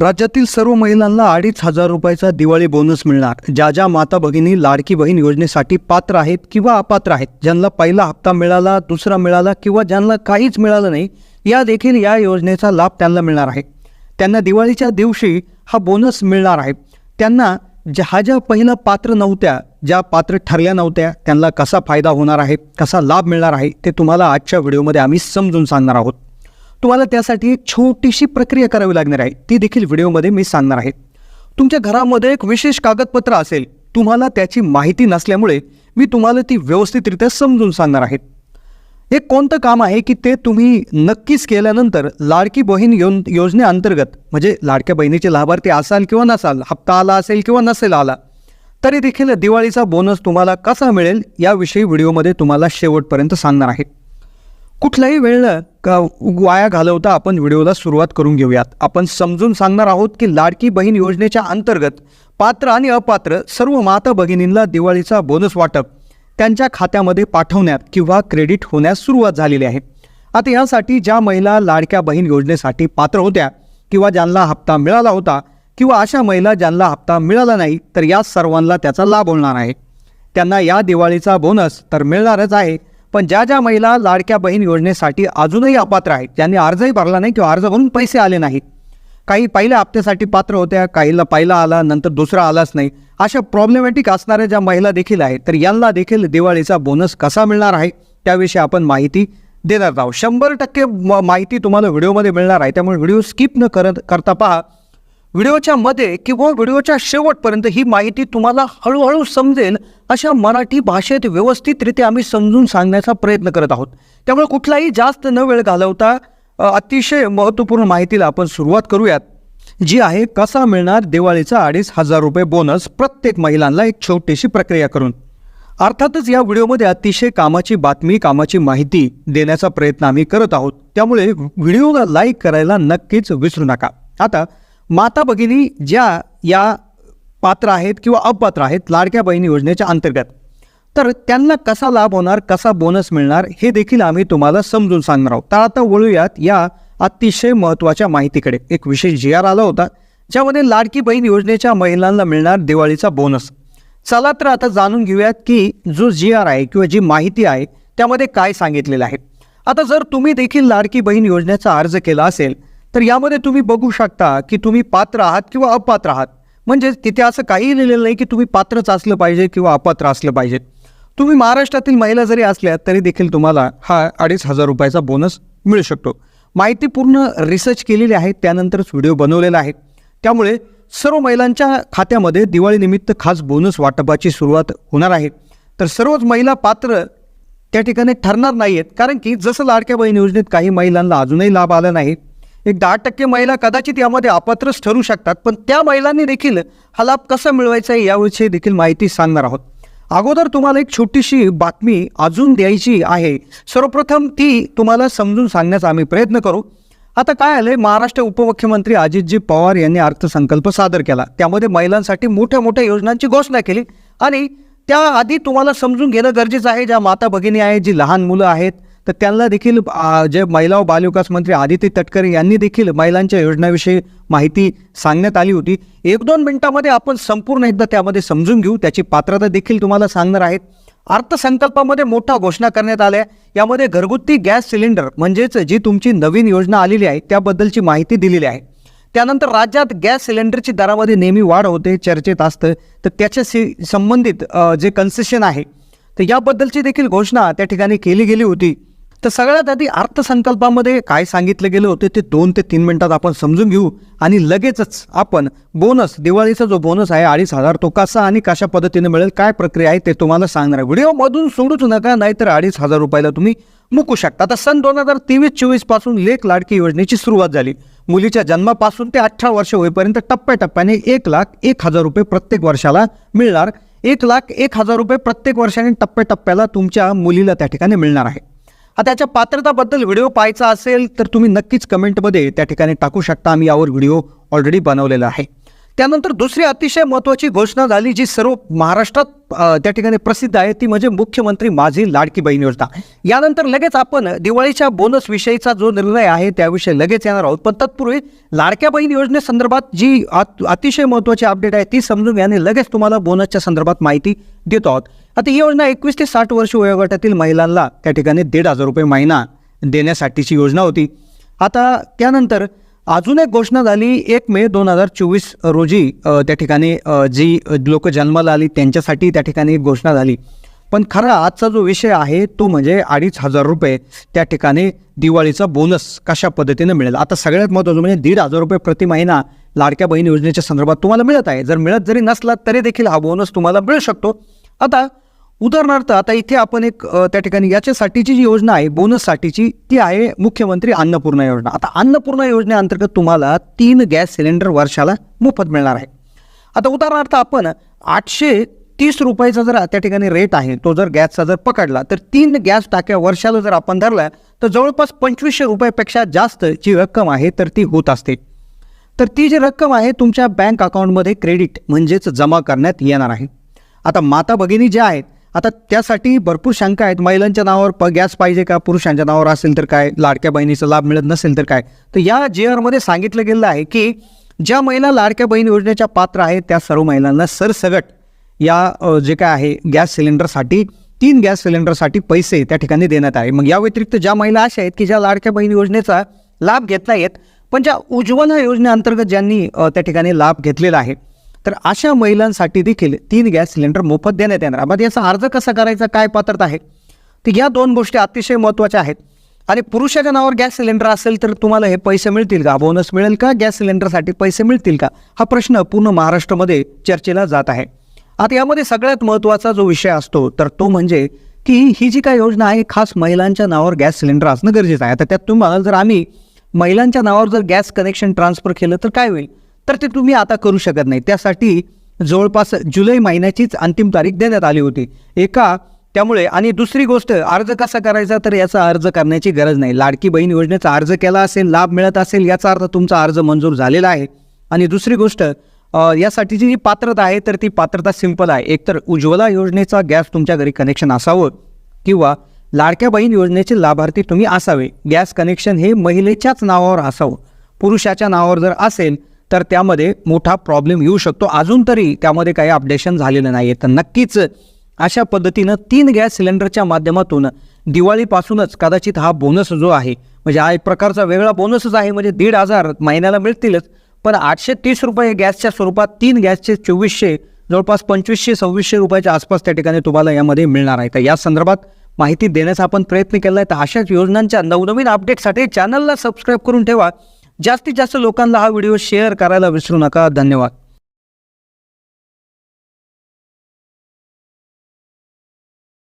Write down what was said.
राज्यातील सर्व महिलांना अडीच हजार रुपयाचा दिवाळी बोनस मिळणार. ज्या ज्या माता भगिनी लाडकी बहीण योजनेसाठी पात्र आहेत किंवा अपात्र आहेत ज्यांना पहिला हप्ता मिळाला दुसरा मिळाला किंवा ज्यांना काहीच मिळालं नाही या देखील या योजनेचा लाभ त्यांना मिळणार आहे. त्यांना दिवाळीच्या दिवशी हा बोनस मिळणार आहे. त्यांना ज्या ज्या पहिलं पात्र नव्हत्या ज्या पात्र ठरल्या नव्हत्या त्यांना कसा फायदा होणार आहे कसा लाभ मिळणार आहे ते तुम्हाला आजच्या व्हिडिओमध्ये आम्ही समजून सांगणार आहोत. तुम्हाला त्यासाठी एक छोटीशी प्रक्रिया करावी लागणार आहे. ती देखील व्हिडिओमध्ये मी सांगणार आहे. तुमच्या घरामध्ये एक विशेष कागदपत्र असेल. तुम्हाला त्याची माहिती नसल्यामुळे मी तुम्हाला ती व्यवस्थितरित्या समजून सांगणार आहे. एक कोणतं काम आहे की ते तुम्ही नक्कीच केल्यानंतर लाडकी बहीण यो योजनेअंतर्गत म्हणजे लाडक्या बहिणीचे लाभार्थी असाल किंवा नसाल हप्ता आला असेल किंवा नसेल आला तरी देखील दिवाळीचा बोनस तुम्हाला कसा मिळेल याविषयी व्हिडिओमध्ये तुम्हाला शेवटपर्यंत सांगणार आहे. कुठलाही वेळ का वाया घालवता आपण व्हिडिओला सुरुवात करून घेऊयात. आपण समजून सांगणार आहोत की लाडकी बहीण योजनेच्या अंतर्गत पात्र आणि अपात्र सर्व माता भगिनींना दिवाळीचा बोनस वाटप त्यांच्या खात्यामध्ये पाठवण्यात किंवा क्रेडिट होण्यास सुरुवात झालेली आहे. आता यासाठी ज्या महिला लाडक्या बहीण योजनेसाठी पात्र होत्या किंवा ज्यांना हप्ता मिळाला होता किंवा अशा महिला ज्यांना हप्ता मिळाला नाही तर या सर्वांना त्याचा लाभ होणार आहे. त्यांना या दिवाळीचा बोनस तर मिळणारच आहे. पण ज्या ज्या महिला लाडक्या बहीण योजनेसाठी अजूनही अपात्र आहेत ज्यांनी अर्जही भरला नाही किंवा अर्ज भरून पैसे आले नाहीत काही पहिल्या हप्त्यासाठी पात्र होत्या काहीला पहिला आला नंतर दुसरा आलाच नाही अशा प्रॉब्लेमॅटिक असणाऱ्या ज्या महिला देखील आहेत तर यांना देखील दिवाळीचा बोनस कसा मिळणार आहे त्याविषयी आपण माहिती देणार आहोत. शंभर टक्के म- माहिती तुम्हाला व्हिडिओमध्ये मिळणार आहे त्यामुळे व्हिडिओ स्किप न करत करता पहा. व्हिडिओच्या मध्ये किंवा व्हिडिओच्या शेवटपर्यंत ही माहिती तुम्हाला हळूहळू समजेल अशा मराठी भाषेत व्यवस्थितरित्या आम्ही समजून सांगण्याचा प्रयत्न करत आहोत. त्यामुळे कुठलाही जास्त न वेळ घालवता अतिशय महत्त्वपूर्ण माहितीला आपण सुरुवात करूयात. जी आहे कसा मिळणार दिवाळीचा अडीच हजार रुपये बोनस प्रत्येक महिलांना एक छोटीशी प्रक्रिया करून. अर्थातच या व्हिडिओमध्ये अतिशय कामाची बातमी कामाची माहिती देण्याचा प्रयत्न आम्ही करत आहोत. त्यामुळे व्हिडिओला लाईक करायला नक्कीच विसरू नका. आता माता भगिनी ज्या या पात्र आहेत किंवा अपात्र आहेत लाडक्या बहिणी योजनेच्या अंतर्गत तर त्यांना कसा लाभ होणार कसा बोनस मिळणार हे देखील आम्ही तुम्हाला समजून सांगणार आहोत. तर आता वळूयात या अतिशय महत्त्वाच्या माहितीकडे. एक विशेष जी आर आला होता ज्यामध्ये लाडकी बहीण योजनेच्या महिलांना मिळणार दिवाळीचा बोनस चला तर आता जाणून घेऊयात की जो जी आर आहे किंवा जी माहिती आहे त्यामध्ये काय सांगितलेलं आहे. आता जर तुम्ही देखील लाडकी बहीण योजनेचा अर्ज केला असेल तर यामध्ये तुम्ही बघू शकता की तुम्ही पात्र आहात किंवा अपात्र आहात. म्हणजे तिथे असं काही लिहिलेलं नाही की तुम्ही पात्रच असलं पाहिजे किंवा अपात्र असलं पाहिजे. तुम्ही महाराष्ट्रातील महिला जरी असल्या तरी देखील तुम्हाला हा अडीच हजार रुपयाचा बोनस मिळू शकतो. माहिती पूर्ण रिसर्च केलेली आहे त्यानंतरच व्हिडिओ बनवलेला आहे. त्यामुळे सर्व महिलांच्या खात्यामध्ये दिवाळीनिमित्त खास बोनस वाटपाची सुरुवात होणार आहे. तर सर्वच महिला पात्र त्या ठिकाणी ठरणार नाही आहेत कारण की जसं लाडक्या बहीण योजनेत काही महिलांना अजूनही लाभ आला नाही एक दहा टक्के महिला कदाचित यामध्ये अपात्रच ठरू शकतात पण त्या महिलांनी देखील हा लाभ कसा मिळवायचा आहे याविषयी देखील माहिती सांगणार आहोत. अगोदर तुम्हाला एक छोटीशी बातमी अजून द्यायची आहे. सर्वप्रथम ती तुम्हाला समजून सांगण्याचा आम्ही प्रयत्न करू. आता काय आलंय? महाराष्ट्र उपमुख्यमंत्री अजितजी पवार यांनी अर्थसंकल्प सादर केला. त्यामध्ये महिलांसाठी मोठ्या मोठ्या योजनांची घोषणा केली. आणि त्याआधी तुम्हाला समजून घेणं गरजेचं आहे. ज्या माता भगिनी आहेत जी लहान मुलं आहेत तर त्यांना देखील जे महिला व बालविकास मंत्री आदित्य तटकरे यांनी देखील महिलांच्या योजनाविषयी माहिती सांगण्यात आली होती. एक दोन मिनिटामध्ये आपण संपूर्ण एकदा त्यामध्ये समजून घेऊ. त्याची पात्रता देखील तुम्हाला सांगणार आहेत. अर्थसंकल्पामध्ये मोठा घोषणा करण्यात आल्या. यामध्ये घरगुती गॅस सिलेंडर म्हणजेच जी तुमची नवीन योजना आलेली आहे त्याबद्दलची माहिती दिलेली आहे. त्यानंतर राज्यात गॅस सिलेंडरची दरामध्ये नेहमी वाढ होते चर्चेत असतं. तर त्याच्याशी संबंधित जे कन्सेशन आहे तर याबद्दलची देखील घोषणा त्या ठिकाणी केली गेली होती. तर सगळ्यात आधी अर्थसंकल्पामध्ये काय सांगितलं गेलं होतं ते दोन ते तीन मिनिटात आपण समजून घेऊ. आणि लगेचच आपण बोनस दिवाळीचा जो बोनस आहे अडीच हजार तो कसा आणि कशा पद्धतीने मिळेल काय प्रक्रिया आहे ते तुम्हाला सांगणार व्हिडिओमधून सोडूच नका नाहीतर अडीच हजार रुपयाला तुम्ही मुकू शकता. आता सन दोन हजार तेवीस चोवीसपासून लेख लाडकी योजनेची सुरुवात झाली. मुलीच्या जन्मापासून ते अठरा वर्ष होईपर्यंत टप्प्याटप्प्याने एक लाख एक हजार रुपये प्रत्येक वर्षाला मिळणार. एक लाख एक हजार रुपये प्रत्येक वर्षाने टप्प्याटप्प्याला तुमच्या मुलीला त्या ठिकाणी मिळणार आहे. त्याच्या पात्रताबद्दल व्हिडिओ पाहायचा असेल तर तुम्ही नक्कीच कमेंटमध्ये त्या ठिकाणी टाकू शकता. आम्ही यावर व्हिडिओ ऑलरेडी बनवलेला आहे. त्यानंतर दुसरी अतिशय महत्त्वाची घोषणा झाली जी सर्व महाराष्ट्रात त्या ठिकाणी प्रसिद्ध आहे ती म्हणजे मुख्यमंत्री माझी लाडकी बहीण योजना. यानंतर लगेच आपण दिवाळीच्या बोनस विषयीचा जो निर्णय आहे त्याविषयी लगेच येणार आहोत. पण तत्पूर्वी लाडक्या बहीण योजनेसंदर्भात जी अतिशय महत्त्वाची अपडेट आहे ती समजून घ्या आणि लगेच तुम्हाला बोनसच्या संदर्भात माहिती देतो आहोत. आता ही योजना एकवीस ते साठ वर्ष वयोगटातील महिलांना त्या ठिकाणी दीड हजार रुपये महिना देण्यासाठीची योजना होती. आता त्यानंतर अजून एक घोषणा झाली एक मे दोन हजार चोवीस रोजी त्या ठिकाणी जी लोक जन्माला आली त्यांच्यासाठी त्या ठिकाणी एक घोषणा झाली. पण खरा आजचा जो विषय आहे तो म्हणजे अडीच हजार रुपये त्या ठिकाणी दिवाळीचा बोनस कशा पद्धतीनं मिळेल? आता सगळ्यात महत्त्वाचं म्हणजे दीड हजार रुपये प्रति महिना लाडक्या बहीण योजनेच्या संदर्भात तुम्हाला मिळत आहे. जर मिळत जरी नसला तरी देखील हा बोनस तुम्हाला मिळू शकतो. आता उदाहरणार्थ आता इथे आपण एक त्या ठिकाणी याच्यासाठीची जी योजना आहे बोनससाठीची ती आहे मुख्यमंत्री अन्नपूर्णा योजना. आता अन्नपूर्णा योजनेअंतर्गत तुम्हाला तीन गॅस सिलेंडर वर्षाला मोफत मिळणार आहे. आता उदाहरणार्थ आपण आठशे तीस रुपयाचा जर त्या ठिकाणी रेट आहे तो जर गॅसचा जर पकडला तर तीन गॅस टाक्या वर्षाला जर आपण धरला तर जवळपास पंचवीसशे रुपयापेक्षा जास्त जी रक्कम आहे तर ती होत असते. तर ती जी रक्कम आहे तुमच्या बँक अकाउंटमध्ये क्रेडिट म्हणजेच जमा करण्यात येणार आहे. आता माता भगिनी ज्या आहेत आता त्यासाठी भरपूर शंका आहेत. महिलांच्या नावावर प गॅस पाहिजे का? पुरुषांच्या नावावर असेल तर काय? लाडक्या बहिणीचा लाभ मिळत नसेल तर काय? तर या जे आरमध्ये सांगितलं गेलं आहे की ज्या महिला लाडक्या बहीण योजनेच्या पात्र आहेत त्या सर्व महिलांना सरसगट या जे काय आहे गॅस सिलेंडरसाठी तीन गॅस सिलेंडरसाठी पैसे त्या ठिकाणी देण्यात आहे मग या व्यतिरिक्त ज्या महिला अशा आहेत की ज्या लाडक्या बहीण योजनेचा लाभ घेतला आहेत पण ज्या उज्ज्वला योजनेअंतर्गत ज्यांनी त्या ठिकाणी लाभ घेतलेला आहे तर अशा महिलांसाठी देखील तीन गॅस सिलेंडर मोफत देण्यात येणार. मग याचा अर्ज कसा करायचा काय पात्रता आहे? तर या दोन गोष्टी अतिशय महत्त्वाच्या आहेत. आणि पुरुषाच्या नावावर गॅस सिलेंडर असेल तर तुम्हाला हे पैसे मिळतील का? बोनस मिळेल का? गॅस सिलेंडरसाठी पैसे मिळतील का? हा प्रश्न पूर्ण महाराष्ट्रामध्ये चर्चेला जात आहे. आता यामध्ये सगळ्यात महत्त्वाचा जो विषय असतो तर तो म्हणजे की ही जी काय योजना आहे खास महिलांच्या नावावर गॅस सिलेंडर असणं गरजेचं आहे. आता त्यात तुम्हाला जर आम्ही महिलांच्या नावावर जर गॅस कनेक्शन ट्रान्सफर केलं तर काय होईल? तर ते तुम्ही आता करू शकत नाही. त्यासाठी जवळपास जुलै महिन्याचीच अंतिम तारीख देण्यात आली होती. एका त्यामुळे आणि दुसरी गोष्ट अर्ज कसा करायचा तर याचा अर्ज करण्याची गरज नाही. लाडकी बहीण योजनेचा अर्ज केला असेल लाभ मिळत असेल याचा अर्थ तुमचा अर्ज मंजूर झालेला आहे. आणि दुसरी गोष्ट यासाठीची जी पात्रता आहे तर ती पात्रता सिंपल आहे. एकतर उज्ज्वला योजनेचा गॅस तुमच्या घरी कनेक्शन असावं किंवा लाडक्या बहीण योजनेचे लाभार्थी तुम्ही असावे. गॅस कनेक्शन हे महिलेच्याच नावावर असावं. पुरुषाच्या नावावर जर असेल तर त्यामध्ये मोठा प्रॉब्लेम येऊ शकतो. अजून तरी त्यामध्ये काही अपडेशन झालेलं नाही आहे तर नक्कीच अशा पद्धतीनं तीन गॅस सिलेंडरच्या माध्यमातून दिवाळीपासूनच कदाचित हा बोनस जो आहे म्हणजे हा एक प्रकारचा वेगळा बोनसच आहे म्हणजे दीड हजार महिन्याला मिळतीलच. पण आठशे तीस रुपये गॅसच्या स्वरूपात तीन गॅसचे चोवीसशे जवळपास पंचवीसशे सव्वीसशे रुपयाच्या आसपास त्या ठिकाणी तुम्हाला यामध्ये मिळणार आहे. तर या संदर्भात माहिती देण्याचा आपण प्रयत्न केला आहे तर अशाच योजनांच्या नवनवीन अपडेटसाठी चॅनलला सबस्क्राईब करून ठेवा. जास्तीत जास्त लोकांना हा व्हिडिओ शेअर करायला विसरू नका. धन्यवाद.